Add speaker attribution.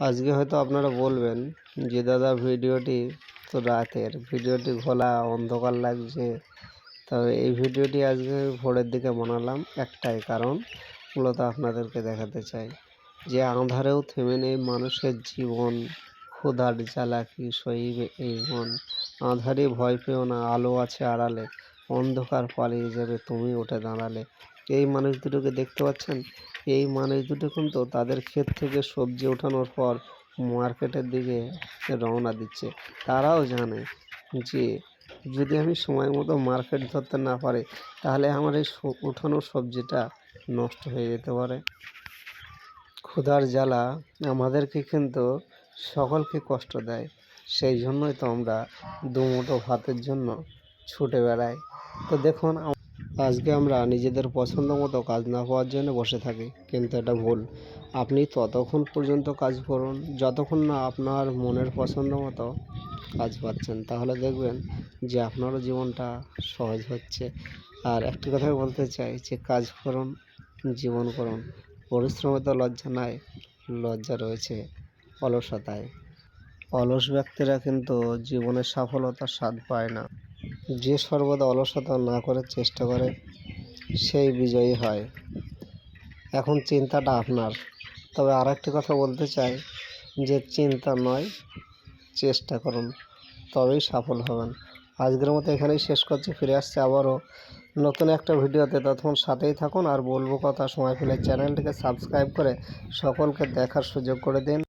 Speaker 1: আজকে হয়তো আপনারা বলবেন যে, দাদা, ভিডিওটি তো রাতের। ভিডিওটি ঘোলা, অন্ধকার লাগছে। তবে এই ভিডিওটি আজকে ভোরের দিকে বানালাম একটাই কারণ, মূলত আপনাদেরকে দেখাতে চাই যে, আঁধারেও থেমে নেই মানুষের জীবন। ক্ষুধার জ্বালা কি সইবে এই মন। আঁধারে ভয় পেও না, আলো আছে আড়ালে। অন্ধকার পালিয়ে যাবে, তুমি উঠে দাঁড়ালে। এই মানুষ দুটোকে দেখতে পাচ্ছেন? এই মানুষ দুটো কিন্তু তাদের ক্ষেত থেকে সবজি ওঠানোর পর মার্কেটের দিকে রওনা দিচ্ছে। তারাও জানে যে যদি আমি সময় মতো মার্কেট ধরতে না পারি, তাহলে আমার এই উঠানো সবজিটা নষ্ট হয়ে যেতে পারে। ক্ষুধার জ্বালা আমাদেরকে কিন্তু সকলকে কষ্ট দেয়। সেই জন্যই তো আমরা দুমুঠো ভাতের জন্য ছুটে বেড়াই। তো দেখুন আজকে আমরা নিজেদের পছন্দ মতো কাজ না পাওয়ার জন্য বসে থাকি, কিন্তু এটা ভুল। আপনি ততক্ষণ পর্যন্ত কাজ করুন। যতক্ষণ না আপনার মনের পছন্দ মতো কাজ পাচ্ছেন, তাহলে দেখবেন যে আপনারও জীবনটা সহজ হচ্ছে। আর একটি কথাই বলতে চাই যে, কাজ করুন, জীবন করুন। পরিশ্রমে তো লজ্জা নাই, লজ্জা রয়েছে অলসতায়। অলস ব্যক্তিরা কিন্তু জীবনের সফলতার স্বাদ পায় না। যে সর্বদা অলসতা না করে চেষ্টা করে, সেই বিজয়ী হয়। এখন চিন্তাটা আপনার। তবে আর একটি কথা বলতে চাই, যে চিন্তা নয়, চেষ্টা করুন, তবেই সফল হবেন। আজকের মতো এখানেই শেষ করছি, ফিরে আসছে আবারও নতুন একটা ভিডিওতে। ততক্ষণ সাথেই থাকুন, আর বলব কথা, সময় পেলে চ্যানেলটিকে সাবস্ক্রাইব করে সকলকে দেখার সুযোগ করে দিন।